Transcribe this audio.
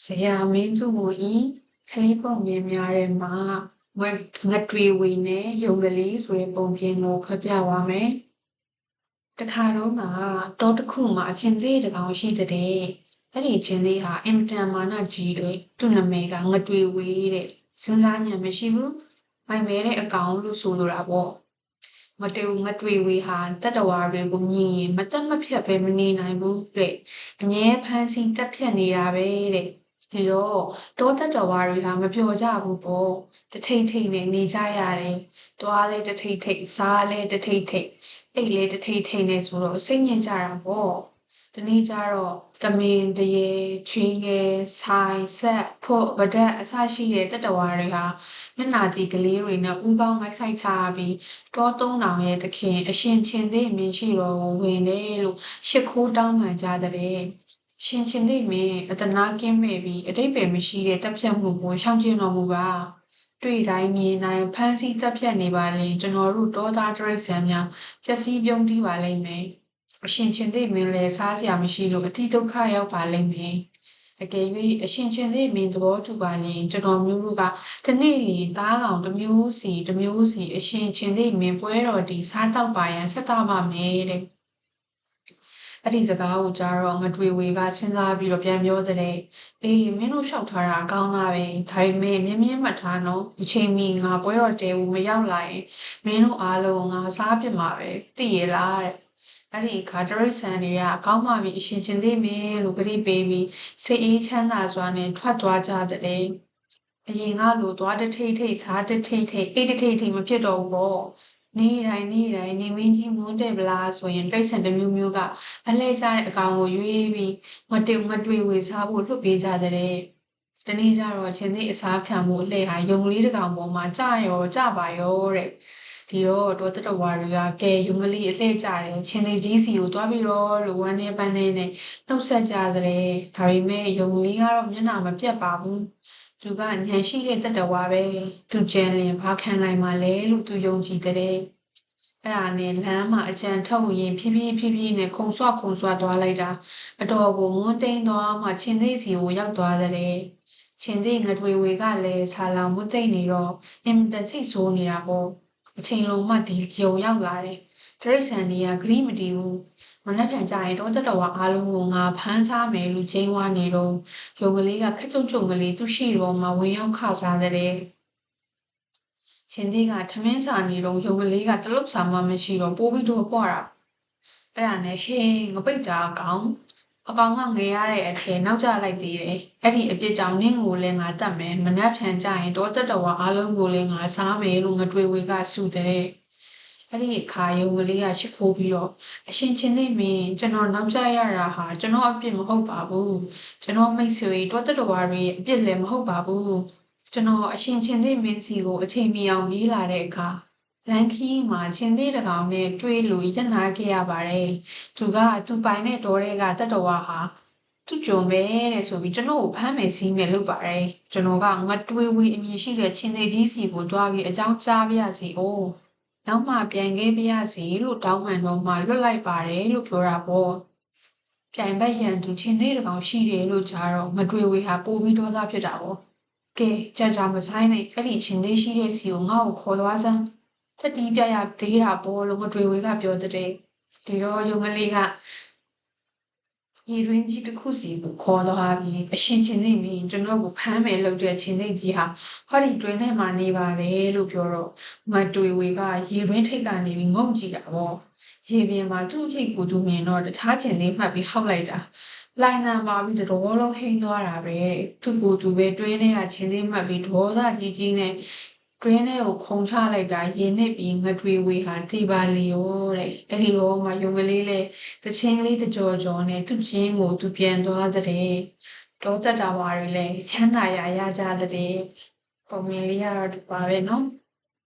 ဇရာမင်းသူမူဤခလေးပုံမြင်များထဲမှာငက်ငက်တွေဝေနဲ့ယုံကလေးဆိုတဲ့ပုံပြင်ကိုဖတ်ပြပါမယ်။တခါတော့ကတောတစ်ခုမှာအချင်းသေးတကောင်ရှိတဲ့အဲ့ဒီချင်းလေးဟာအင်မတန်မာနကြီးတယ်သူ့နာမည်ကငက်တွေဝေတဲ့စဉ်းစားဉာဏ်မရှိဘူးမိုင်မဲတဲ့အကောင်လို့ဆိုလိုတာပေါ့မတူငက်တွေဝေဟာတတ္တဝါတွေကိုမြင်ရင်မတက်မဖြတ်ပဲမနေနိုင်ဘူးတဲ့အမြဲဖမ်းဆီးတက်ဖြတ်နေတာပဲတဲ့ ဒီတော့တောတတ္တဝါတွေဟာမပြောကြဘူးပေါ့တထိတ်ထိတ်နဲ့နေကြရတယ်တွားလဲတထိတ်ထိတ်စားလဲတထိတ်ထိတ်အိတ်လဲတထိတ်ထိတ်နဲ့ဆိုတော့စိတ်ညစ်ကြတာပေါ့ဒီနေ့ကျတော့သမင်တရေချင်းငယ်ဆိုင်ဆက်ဖို့ဗဒတ်အစရှိတဲ့တတ္တဝါတွေဟာမျက်နာတီကလေးတွေနဲ့ဥကောင်းလိုက်ဆိုင်ချပြီးတောသုံးတောင်ရဲ့သခင်အရှင်ချင်းသေးမင်းရှိတော်ကိုဝင်တယ်လို့ရှ िख ိုးတောင်းပန်ကြတဲ့ ရှင်ချင်းသေးမင်းအတနာကင်းမဲ့ပြီးအတိတ်ပဲမရှိတဲ့တပ်ဖြတ်မှုကိုရှောင်ကျဉ်တော်မူပါတွေ့တိုင်းမြင်တိုင်းဖမ်းဆီးတပ်ဖြတ်နေပါလေကျွန်တော်တို့တောသားတရိษံများပျက်စီးပြုံးတီးပါလိမ့်မယ်အရှင်ချင်းသေးမင်းလည်းစားစရာမရှိလို့အတိဒုက္ခရောက်ပါလိမ့်မယ်အကယ်၍အရှင်ချင်းသေးမင်းသဘောတူပါရင်ကျွန်တော်မျိုးတို့ကတနေ့လီသားကောင်တစ်မျိုးစီတစ်မျိုးစီအရှင်ချင်းသေးမင်းပွဲတော်ဒီစားတော့ပါရန်ဆက်သားပါမယ်တဲ့ အဲ့ဒီစကားကိုကြားတော့ငတွေဝေကစဉ်းစားပြီးတော့ပြန်ပြောတဲ့အေးမင်းတို့လျှောက်ထားတာအကောင်းသားပဲဒါပေမဲ့မြင်းမြင်းမှတ်ထားနော်ဒီချိန်မီငါပွဲတော်တဲဘူးမရောက်လာရင်မင်းတို့အားလုံးငါစားပြစ်မှာပဲသိရလားတဲ့အဲ့ဒီအခါတရိတ်ဆန်တွေကအကောင်းမှပြီအရှင်ချင်းသေးမယ်လို့ကြိပေးပြီးစိတ်အေးချမ်းသာစွာနဲ့ထွက်သွားကြတဲ့အရင်ကလိုသွားတထိတ်ထိတ်စားတထိတ်ထိတ်အိတ်တထိတ်ထိတ်မဖြစ်တော့ဘူးပေါ့ နေ့တိုင်းနေ့တိုင်းနေမင်းကြီးမွန်းတယ်ဗလားဆိုရင်တိရစ္ဆာန်တစ်မျိုးမျိုးကအလှည့်ကျတဲ့အကောင်ကိုရွေးပြီးမတင်မတွေ့ဝေစားဖို့လွတ်ပေးကြတဲ့တနေ့ကျတော့ချင်းသိအစားခံမှုအလှည့်ဟာယုံလေးတစ်ကောင်ပေါ်မှာကြရောကြပါရောတဲ့ဒီတော့တောတတဝါတွေကကဲယုံကလေးအလှည့်ကြတယ်ချင်းသိကြီးစီကိုတွားပြီးတော့လူဝမ်းနေပန်းနေနဲ့နှုတ်ဆက်ကြတဲ့ဒါပေမဲ့ယုံလေးကတော့မျက်နှာမပြတ်ပါဘူး သူကဉာဏ်ရှိတဲ့တတဝါပဲသူကျန်လင်ဘာခံနိုင်မှာလဲလို့သူယုံကြည်တဲ့အဲ့ဒါနဲ့လမ်းမှာအကြံထုတ်ရင်ဖြည်းဖြည်းဖြည်းဖြည်းနဲ့ခုံဆွခုံဆွသွားလိုက်တာအတော်ကိုမွန်းတိန်သွားမှချင်းသေးစီကိုရောက်သွားတဲ့ချင်းသေးငထွေဝေကလည်းဆာလောင်မွတ်သိမ့်နေတော့အင်တစိတ်ဆိုးနေတာပေါ့အချိန်လုံးမှဒီကြုံရောက်လာတယ်တရိတ်ဆန်တွေကဂရိမတီးဘူး မနှက်ပြန်ကြရင်တော့တတော်ဝအားလုံးကိုငါဖမ်းစားမယ်လို့ချိန်ဝါနေတော့ရုံကလေးကခက်ကြုံကြုံကလေးသူ့ရှိတော်မှာဝင်ရောက်ခစားတဲ့ရှင်သေးကထမင်းစာနေတော့ရုံကလေးကတလုတ်စာမှမရှိတော့ပိုးပြီးတော့ပွားတာအဲ့ဒါနဲ့ဟေးငပိတ်တာအကောင်အကောင်ကငယ်ရတဲ့အထည်နောက်ကျလိုက်သေးတယ်အဲ့ဒီအပြစ်ကြောင့်နင့်ကိုလည်းငါတတ်မယ်မနှက်ဖြန်ကြရင်တော့တတော်ဝအားလုံးကိုလည်းငါစားမယ်လို့ငတွေဝေကဆူတဲ့ အဲ့ဒီအခါယုံကလေးကရှစ်ခိုးပြီးတော့အရှင်ချင်းသိမင်းကျွန်တော်နောက်ကျရတာဟာကျွန်တော်အပြစ်မဟုတ်ပါဘူးကျွန်တော်မိတ်ဆွေတောတတော်ဝါတွေအပြစ်လည်းမဟုတ်ပါဘူးကျွန်တော်အရှင်ချင်းသိမင်းစီကိုအချိန်မီအောင်ပြေးလာတဲ့အခါလန်ခီမှာချင်းသေးတကောင်နဲ့တွေးလို့ရက်နာခဲ့ရပါတယ်သူကသူပိုင်တဲ့တော်တွေကတတော်ဝါဟာသူကြုံပဲတဲ့ဆိုပြီးကျွန်တော်ကိုဖမ်းမယ်စီးမယ်လုပ်ပါတယ်ကျွန်တော်ကငတ်တွေးဝေးအမည်ရှိတဲ့ချင်းသေးကြီးစီကိုတွားပြီးအကြောင်းကြားပြရစီအိုး နောက်မှပြန်ခဲ့ပြရစီလို့တောင်းပန်တော့မှလွတ်လိုက်ပါတယ်လို့ပြောတာပေါ့ပြိုင်ဘက်ရန်သူချင်းသေးတကောင်ရှိတယ်လို့ကြားတော့မတွေ့ဝေးဟာပိုပြီးဒေါသဖြစ်တာပေါ့ကဲကြာကြာမဆိုင်နဲ့အဲ့ဒီချင်းသေးရှိတဲ့စီကိုငါ့ကိုခေါ်သွားစမ်းတက်တီးပြရသေးတာပေါ့လို့မတွေ့ဝေးကပြောတဲ့ဒီတော့ယုံကလေးက ရေရင်းကြီးတစ်ခုစီကိုခေါ်သွားပြီးအရှင်ချင်းသိမင်းကျွန်တော်ကိုဖမ်းမယ်လို့တဲ့ချင်းသိကြီးဟာဟောဒီတွင်ထဲမှာနေပါလေလို့ပြောတော့မတွေ့ဝေကရေရင်းထိတ်ကနေပြီးငုံကြည့်တာပေါ့ရေပြင်မှာသူ့ထိတ်ကိုသူမြင်တော့တခြားချင်းသိမှတ်ပြီးဟောက်လိုက်တာလိုင်းနံပါပြီးတော်လုံးဟိန်းသွားတာပဲသူ့ကိုသူပဲတွင်းထဲကချင်းသိမှတ်ပြီးဒေါသကြီးကြီးနဲ့ တွင်းထဲကိုခုံချလိုက်တာရင်နစ်ပြီးငထွေဝေဟာတိပါလီယောတဲ့အဲ့ဒီတော့မှယုံကလေးလေတချင်းကလေးတကြော်ကြော်နဲ့သူ့ချင်းကိုသူပြန်သွားတဲ့တောတက်တာဝါတွေလည်းချမ်းသာရရကြတဲ့ပုံမြင်လေးရတော့ဒီပါပဲနော်